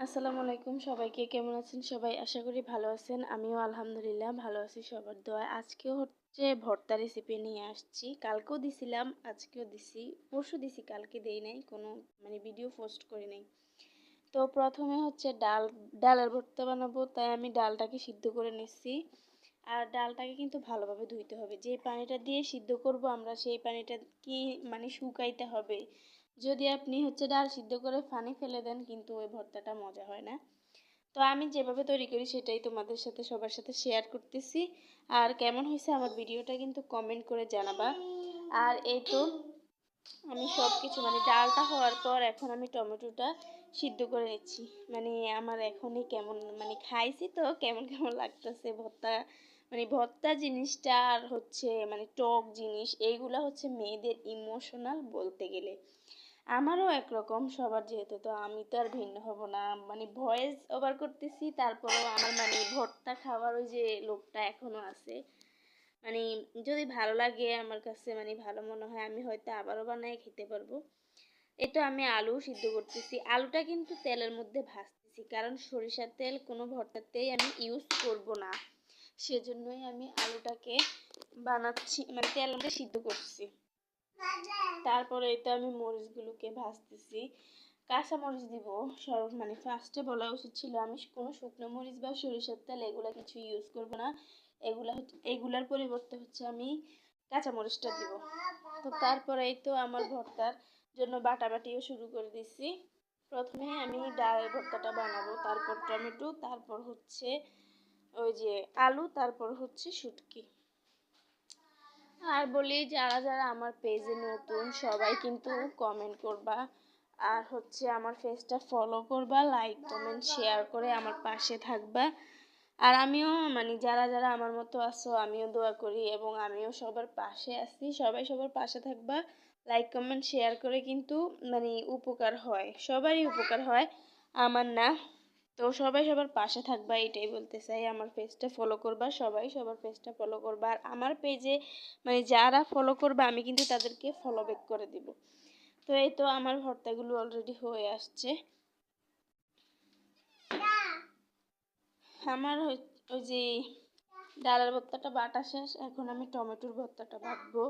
আসসালামু আলাইকুম, সবাইকে কেমন আছেন? সবাই আশা করি ভালো আছেন। আমিও আলহামদুলিল্লাহ ভালো আছি, সবার দোয়া আজকেও হচ্ছে ভর্তা রেসিপি নিয়ে আসছি। কালকেও দিছিলাম, আজকেও দিছি। পরশু দিছি, কালকে দেই নাই। কোনো মানে ভিডিও পোস্ট করি নাই। তো প্রথমে হচ্ছে ডাল, ডালের ভর্তা বানাবো। তাই আমি ডালটাকে সিদ্ধ করে নিচ্ছি। আর ডালটাকে কিন্তু ভালোভাবে ধুইতে হবে। যে পানিটা দিয়ে সিদ্ধ করব আমরা, সেই পানিটা কি মানে শুকাইতে হবে? যদি আপনি হচ্ছে ডাল সিদ্ধ করে পানি ফেলে দেন, কিন্তু ওই ভর্তাটা মজা হয় না। তো আমি যেভাবে তৈরি করি, সেটাই তোমাদের সাথে, সবার সাথে শেয়ার করতেছি। আর কেমন হয়েছে আমার ভিডিওটা কিন্তু কমেন্ট করে জানাবা। আর এই তো আমি সব কিছু মানে ডালটা হওয়ার পর এখন আমি টমেটোটা সিদ্ধ করে নিচ্ছি। মানে আমার এখনই কেমন মানে খাইছি তো, কেমন কেমন লাগতেছে ভর্তা মানে ভর্তা জিনিসটা আর হচ্ছে মানে টক জিনিস এইগুলা হচ্ছে মেয়েদের ইমোশনাল বলতে গেলে। আমারও একরকম, সবার যেহেতু, তো আমি তো আর ভিন্ন হব না। মানে ভয়েস ওভার করতেছি, তারপরেও আমার মানে ভর্তা খাওয়ার ওই যে লোকটা এখনও আছে। মানে যদি ভালো লাগে আমার কাছে মানে ভালো মনে হয়, আমি হয়তো আবারও বানাই খেতে পারব। এটা আমি আলু সিদ্ধ করতেছি। আলুটা কিন্তু তেলের মধ্যে ভাজতেছি, কারণ সরিষার তেল কোনো ভর্তাতেই আমি ইউজ করব না। সেজন্যই আমি আলুটাকে বানাচ্ছি মানে তেলের মধ্যে সিদ্ধ করছি। তারপরে তো আমি মরিচগুলোকে ভাজতেছি। কাঁচা মরিচ দিব, সর মানে ফার্স্টে বলা উচিত ছিল আমি কোনো শুকনো মরিচ বা সরিষার তেল এগুলা কিছু ইউজ করব না। এগুলা এগুলার পরিবর্তে হচ্ছে আমি কাঁচা মরিচটা দিব। তো তারপরে এই তো আমার ভর্তার জন্য বাটাবাটিও শুরু করে দিছি। প্রথমে আমি ডালের ভর্তাটা বানাবো, তারপর টমেটো, তারপর হচ্ছে ওই যে আলু, তারপর হচ্ছে শুটকি। আর বলি, যারা যারা আমার পেজে নতুন, সবাই কিন্তু কমেন্ট করবা। আর হচ্ছে আমার পেজটা ফলো করবা লাইক কমেন্ট শেয়ার করে আমার পাশে থাকবা। আর আমিও মানে যারা যারা আমার মতো আছো, আমিও দোয়া করি এবং আমিও সবার পাশে আছি। সবাই সবার পাশে থাকবা। লাইক কমেন্ট শেয়ার করে কিন্তু মানে উপকার হয়। সবারই উপকার হয়, আমার না। তো সবাই সবার পাশে থাকবা, এটাই বলতে চাই। আমার পেজটা ফলো করবা, সবাই সবার পেজটা ফলো করবা। আর আমার পেজে মানে যারা ফলো করবা, আমি কিন্তু তাদেরকে ফলো ব্যাক করে দিব। তো এই তো আমার ভর্তাগুলো অলরেডি হয়ে আসছে। আমার ওই যে ডালের ভর্তাটা বাটা শেষ, এখন আমি টমেটোর ভর্তাটা বাটবো।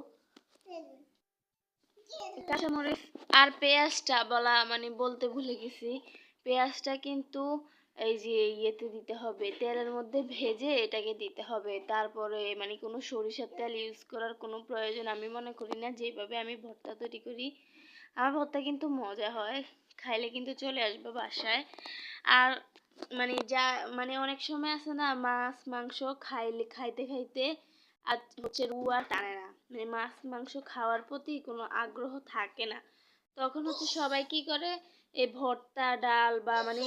কাঁচামরিচ আর পেঁয়াজটা বলা মানে বলতে ভুলে গেছি। পেঁয়াজটা কিন্তু এই যে ইয়েতে দিতে হবে, তেলের মধ্যে ভেজে এটাকে দিতে হবে। তারপরে মানে কোনো সরিষার তেল ইউজ করার কোনো প্রয়োজন আমি মনে করি না, যেভাবে আমি ভর্তা তৈরি করি, আমার ভর্তা কিন্তু মজা হয়, খাইলে কিন্তু চলে আসবে বাসায়। আর মানে যা মানে অনেক সময় আছে না, মাছ, মাংস খাইলে, খাইতে খাইতে আর হচ্ছে রু আর টানে না। মানে মাছ, মাংস খাওয়ার প্রতি কোনো আগ্রহ থাকে না। তখন হচ্ছে সবাই কি করে এই ভর্তা, ডাল বা মানে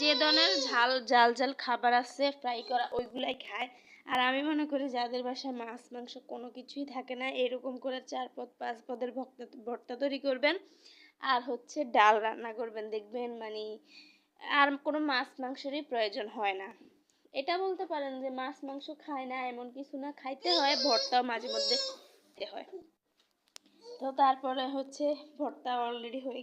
যে ধরনের ঝাল জাল জাল খাবার আছে ফ্রাই করা, ওইগুলাই খায়। আর আমি মনে করি যাদের বাসায় মাছ, মাংস কোনো কিছুই থাকে না, এরকম করে চার পদ, পাঁচ পদের ভর্তা তৈরি করবেন। আর হচ্ছে ডাল রান্না করবেন, দেখবেন মানে আর কোনো মাছ, মাংসেরই প্রয়োজন হয় না। এটা বলতে পারেন যে মাছ, মাংস খায় না, এমন কিছু না, খাইতে হয়, ভর্তাও মাঝে মধ্যে খেতে হয়। তো তারপরে হচ্ছে ভর্তা অলরেডি হয়ে